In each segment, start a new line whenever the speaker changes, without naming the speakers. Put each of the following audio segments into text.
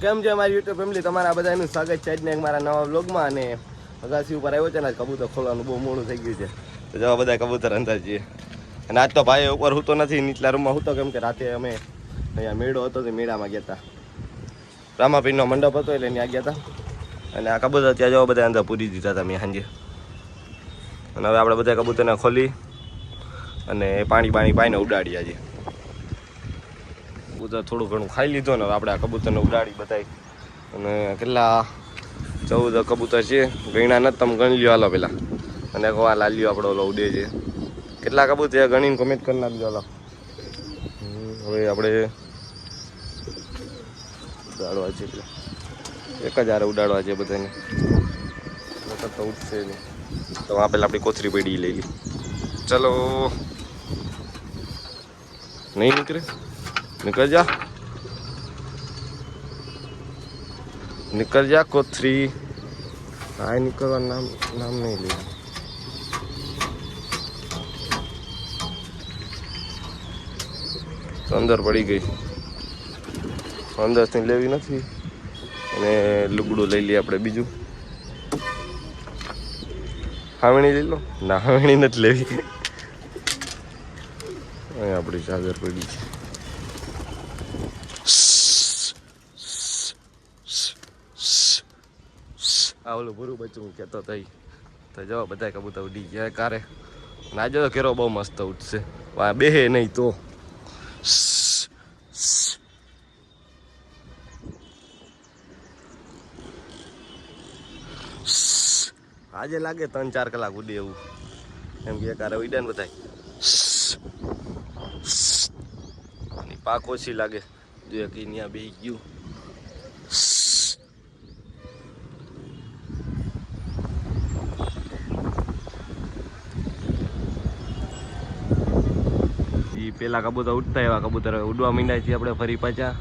કેમ છે અમારી યુટ્યુબ ફેમિલી તમારા બધાનું સ્વાગત છે આજના એક મારા નવા બ્લોગમાં અને અગાસી ઉપર આવ્યો છે ને કબૂતર ખોલવાનું બહુ મોડું થઈ ગયું છે. તો જવા બધા કબૂતર અંદર છીએ અને આજ તો ભાઈ ઉપર હું તો નથી, નીચલા રૂમમાં હું તો કેમ કે રાતે અમે અહીંયા મેળો હતો તે મેળામાં ગયા હતા રામાપીરનો મંડપ હતો એટલે ત્યાં ગયા હતા અને આ કબૂતર ત્યાં જવા બધા અંદર પૂરી દીધા હતા મેં સાંજે. અને હવે આપણે બધા કબૂતરને ખોલી અને પાણી પાણી પાઈને ઉડાડીએ કબૂતર થોડું ઘણું ખાઈ લીધો ને આપણે આ કબૂતરને ઉડાડી બતાવી. અને કેટલા? ચૌદ કબૂતર છે. ગણ્યા નથી, તમે ગણી લ્યો હાલો પેલા. અને કહો આ લાલ્યો આપણો ઓલો ઉડે છે. કેટલા કબૂતર ગણીને કમેન્ટ કરી નાખજો હાલો. હવે આપણે ઉડાડવા છે એટલે એક જ હારે ઉડાડવા છે બધાને. તો ઉઠશે નહીં. તો આ પેલા આપણી કોથરી પડી લઈ લી ચલો. નહીં નીકળે? निकल जा निकल जा कोथरी हाय निकलवा नाम नाम नहीं ले તો અંદર પડી ગઈ અંદરથી લેવી નથી અને લુગડું લઈ લઈએ આપણે બીજું હાવણી લઈ લો ના હાવણી નથી લેવી અહીં આપણી ચાદર પડી છે આ ઓલું ભૂરું બચ્ચું કહેતો થઈ તો જો બધા કબૂતર ઉડી ગયા કારે. નાજો તો કેરો બહુ મસ્ત ઉઠશે વા બેહે નહીં તો. આજે લાગે ત્રણ ચાર કલાક ઉડે એવું. એમ કે કારે ઉડ્યા ને બધા પાક ઓછી લાગે. જોઈએ કે ત્યાં બેસી ગયું. પેલા કબૂતર ઉડતા એવા કબૂતર ઉડવા માંડ્યા છીએ આપણે ફરી પાછા.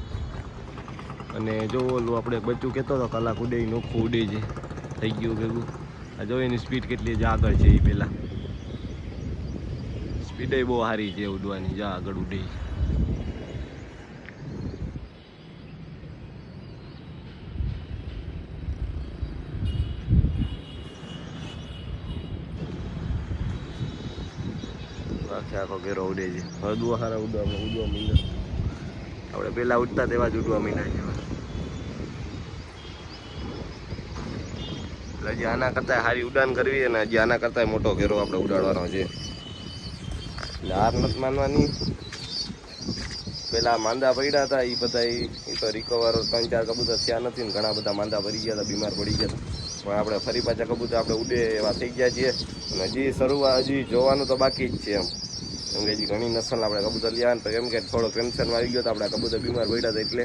અને જો ઓલું આપણે બચ્ચું કહેતો હતો કલાક ઉડે નોખું ઉડે છે. થઈ ગયું ભેગું. આ જો એની સ્પીડ કેટલી જ આગળ છે એ પેલા. સ્પીડ બહુ સારી છે ઉડવાની, જા આગળ ઉડે. આખે આખો ઘેરો ઉડે છે. હળદુआ હારા ઉડવા ઉડવા મીંડા આપણે પેલા ઉડતા તેવા જ ઉડવા મીંડા છે. એટલે હજી આના કરતા સારી ઉડાન કરવી અને હજી આના કરતા મોટો ઘેરો આપણે ઉડાડવાનો છે. એટલે હાર નથી માનવાની. પેલા માંદા પડ્યા હતા એ બધા એ તો રિકવર ત્રણ ચાર કબૂતર થયા નથી ને ઘણા બધા માંદા પડી ગયા હતા, બીમાર પડી ગયા હતા. પણ આપણે ફરી પાછા કબૂતર આપણે ઉડે એવા થઈ ગયા છીએ. અને હજી શરૂઆત હજી જોવાનું તો બાકી જ છે એમ. કેમ ઘણી નસલ આપણે કબૂતર લીધા ને તો કેમ કે થોડો ટેન્શનમાં આવી ગયો તો આપણે કબૂતર બીમાર પડ્યા હતા એટલે.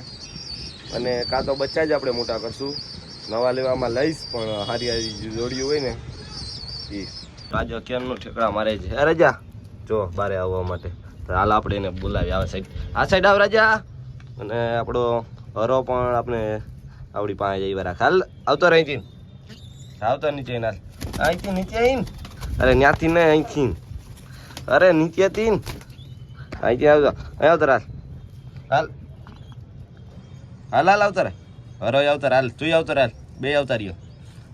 અને કાં તો બચ્ચા જ આપણે મોટા કરશું. નવા લેવામાં લઈશ, પણ હારી હારી જોડ્યું હોય ને એ રાજો કેમનું ઠેકડા મારે છે? અરે જા જો બારે આવવા માટે. હાલ આપણે એને બોલાવી આ સાઈડ. આ સાઈડ આવ રાજા. અને આપણો હરો પણ આપણે આવડી પાસે જઈ રાખ હાલ, આવતો રહી આવતો નીચે હાલ. અહીંથી નીચે આવીને. અરે ત્યાંથી ને અહીંથી. અરે નીચેથી અહીંથી આવજો. અહીં આવતો હાલ હાલ. હાલ હાલ આવતો રે. હરો આવતો હાલ તું આવતો હાલ બે આવતા રહ્યો.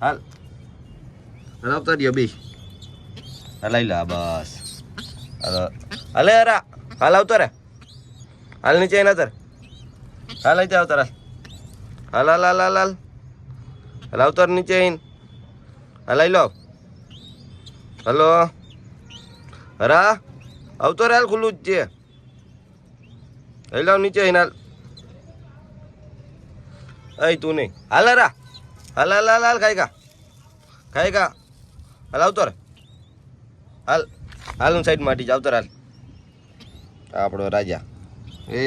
હાલ. હાલ આવતા રહ્યો, બે. હલાઈ લા બસ. હાલે. અરા હાલ આવતો રે. હાલ નીચે એના તર હાલ, અહીંથી આવતો હાલ હાલ હાલ હાલ હાલ હાલ. હાલ, આવતો નીચે હલાઈ લો હલો. હરા આવતો રે હાલ ખુલ્લું જ છે. હેલાવ નીચે હિનાલ અય તું નહીં. હાલ હરા હાલ હાલ હાલ હાલ, ખાઈ કા ખાઈ કા હાલ, આવતો રે. હાલ હાલ, હું સાઈડ માટી જ આવતો હાલ. આપણો રાજા. એ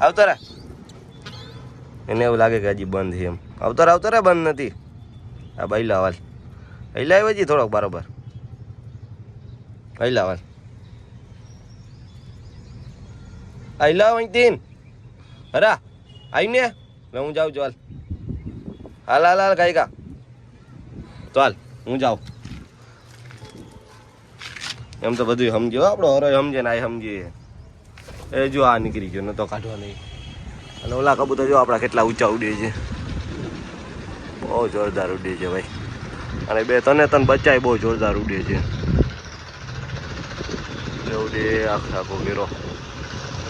આવતો રે. એને એવું લાગે કે હજી બંધ છે એમ. આવતો રે આવતો રે, બંધ નથી. આ બૈલા હાલ હૈલા આવ્યો જી થોડોક બરોબર. હૈલા હાલ હૈલા અહીંથી. હરા આવીને લે હું જાઉં છું હાલ. હાલ હાલ હાલ કાંઈ કા ચાલ હું જાઉં. એમ તો બધું સમજ્યો આપણો હરો સમજે ને આ સમજીએ એ જો આ નીકળી ગયો નતો કાઢવા નહીં. અને ઓલા કબૂતર જો આપણા કેટલા ઊંચા ઉડે છે. બહુ જોરદાર ઉડે છે ભાઈ. અને બે તને તને બચાય બહુ જોરદાર ઉડે છે. ઉડે, આખો આખો ઘેરો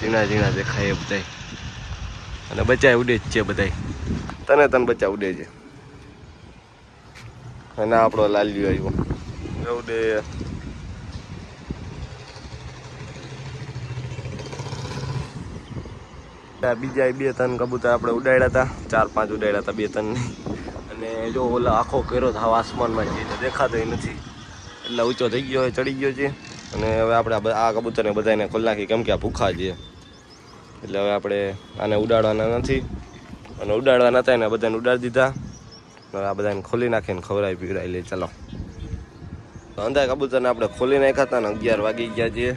ઝીણા ઝીણા દેખાય એ બધાય. અને બચ્ચાય ઉડે છે બધાય. તને તને બચા ઉડે છે. અને આપણો લાલ્યો આવ્યો. ઉડે. બીજા બે ત્રણ કબૂતર આપણે ઉડાડ્યા હતા. ચાર પાંચ ઉડાડ્યા હતા બે ત્રણ અને જો ઓલા આખો કેરો થાવ આસમાનમાં છે તો દેખાતો નથી. એટલે ઊંચો થઈ ગયો હોય ચડી ગયો છે. અને હવે આપણે આ કબૂતરને બધાને ખોલ નાખી, કેમ કે આ ભૂખા છે. એટલે હવે આપણે આને ઉડાડવાના નથી. અને ઉડાડવા નતા એને બધાને ઉડાડી દીધા. હવે આ બધાને ખોલી નાખીને ખવડાવી પીવડાવી લે, ચાલો. અંધા કબૂતરને આપણે ખોલી નાખ્યા હતા ને અગિયાર વાગી ગયા છે.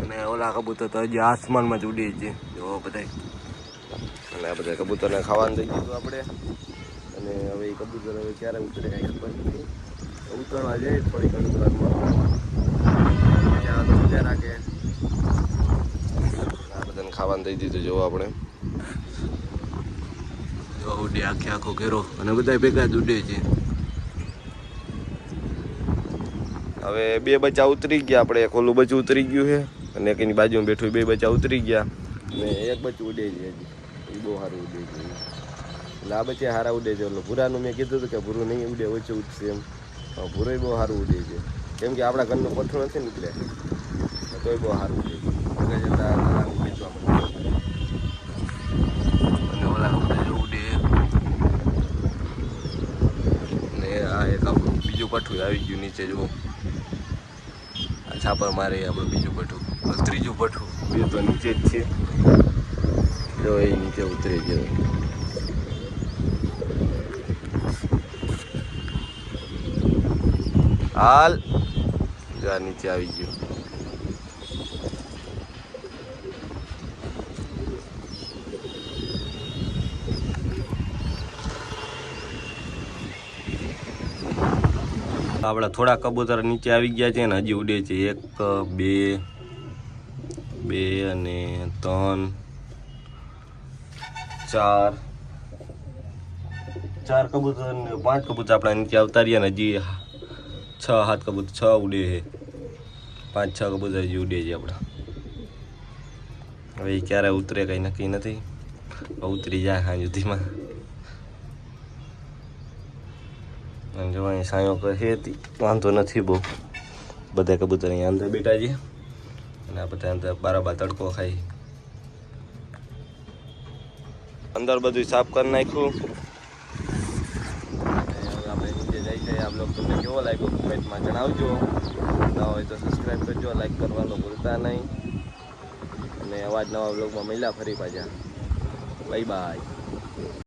અને ઓલા કબૂતર તો હજી આસમાનમાં જ ઉડી છે. જો બધા અને બધા કબૂતરને ખાવાનું થઈ ગયું આપણે. અને હવે એ કબૂતર હવે ક્યારે ઉતરે કાંઈ ખબર નથી. ઉતરવા જાય થોડી ઘણી કલાકમાં ત્યાં તો મજા રાખે. આ બધાને ખાવાનું દઈ દીધું જોવો આપણે. જો ઉડે આખે આખો ઘેરો. અને બધા ભેગા જ ઉડે છે. હવે બે બચ્ચા ઉતરી ગયા આપણે. એક ઓલું બચ્ચું ઉતરી ગયું છે અને એક એની બાજુમાં બેઠું બે બચ્ચા ઉતરી ગયા. અને એક બચ્ચું ઉડે છે હજી. એ બહુ સારું ઉડે છે. એટલે આ બચ્ચા સારા ઉડે છે. એટલે ભૂરાનું મેં કીધું હતું કે ભૂરું નહીં ઉડે, ઓછું ઉડશે એમ. ભૂરોય બહુ સારું ઉડે છે. કેમ કે આપણા ઘરનું પથ્થર નથી નીકળે તોય બહુ સારું ઉડે છે. જતા વેચવા પડે અને આ એક બીજું પઠું આવી ગયું નીચે, જુઓ. આ છાપર મારે આપણું બીજું પઠું. ત્રીજું પઠું. બે તો નીચે જ છે. જો એ નીચે ઉતરી ગયો. હાલ. જો નીચે આવી ગયું. આપણા થોડા કબૂતર નીચે આવી ગયા છે ને હજી ઉડે છે. એક, બે બે અને ત્રણ, ચાર. ચાર કબૂતર પાંચ કબૂતર આપણા નીચે આવતા રહ્યા ને હજી છ સાત કબૂતર, છ ઉડે છે. પાંચ, છ કબૂતર હજી ઉડે છે આપણા. હવે એ ક્યારે ઉતરે કંઈ નક્કી નથી. ઉતરી જાય સાંજ સુધીમાં. અને જો અહીં સાયો કહે હતી વાંધો નથી બહુ. બધા કબૂતર અહીંયા અંદર બેઠા છે. અને આ બધા અંદર બારાબાર તડકો ખાઈ અંદર બધું સાફ કરી નાખ્યું અને હવે આપણે નીચે જઈ છે આ બ્લોગ તમને કેવો લાગ્યો કમેન્ટમાં જણાવજો. ના હોય તો સબસ્ક્રાઈબ કરજો લાઈક કરવાનું ભૂલતા નહીં. અને અવાજ નવા બ્લોગમાં મળ્યા ફરી પાછા. Bye bye